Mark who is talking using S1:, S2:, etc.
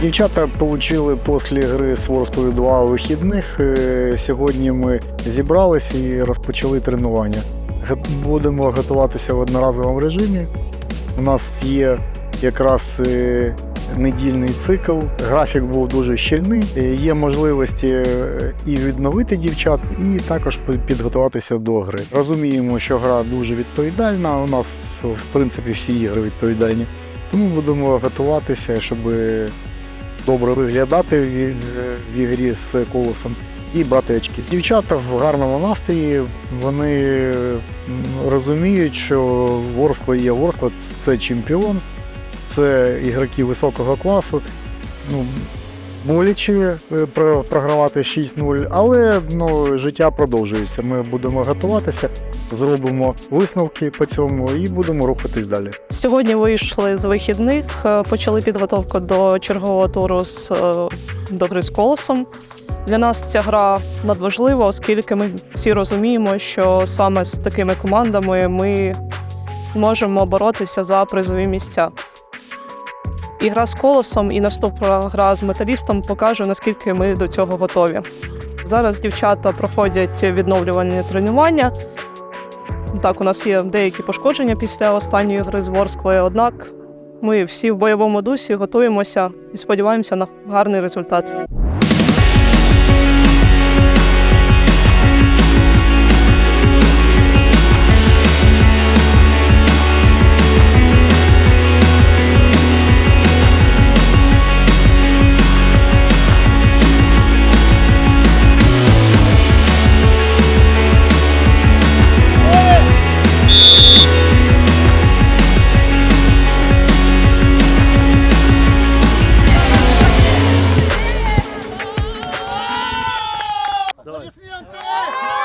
S1: Дівчата отримали після гри з Ворскою два вихідних. Е, Сьогодні ми зібралися і розпочали тренування. Будемо готуватися в одноразовому режимі. У нас є якраз е, недільний цикл. Графік був дуже щільний. Е, Є можливості е, і відновити дівчат, і також підготуватися до гри. Розуміємо, що гра дуже відповідальна. У нас, в принципі, всі ігри відповідальні. Тому будемо готуватися, щоб добре виглядати в ігрі з колосом і брати очки. Дівчата в гарному настрої. Вони розуміють, що Ворскло є Ворскло, це чемпіон, це ігроки високого класу. Ну, боляче е, програвати 6-0, але ну, життя продовжується. Ми будемо готуватися, зробимо висновки по цьому і будемо рухатись далі.
S2: Сьогодні вийшли з вихідних, е, почали підготовку до чергового туру з е, до гри з колосом. Для нас ця гра надважлива, оскільки ми всі розуміємо, що саме з такими командами ми можемо боротися за призові місця. І гра з колосом, і наступна гра з металістом покаже, наскільки ми до цього готові. Зараз дівчата проходять відновлювальні тренування. Так, у нас є деякі пошкодження після останньої гри з Ворсклою, однак ми всі в бойовому дусі готуємося і сподіваємося на гарний результат. Yeah.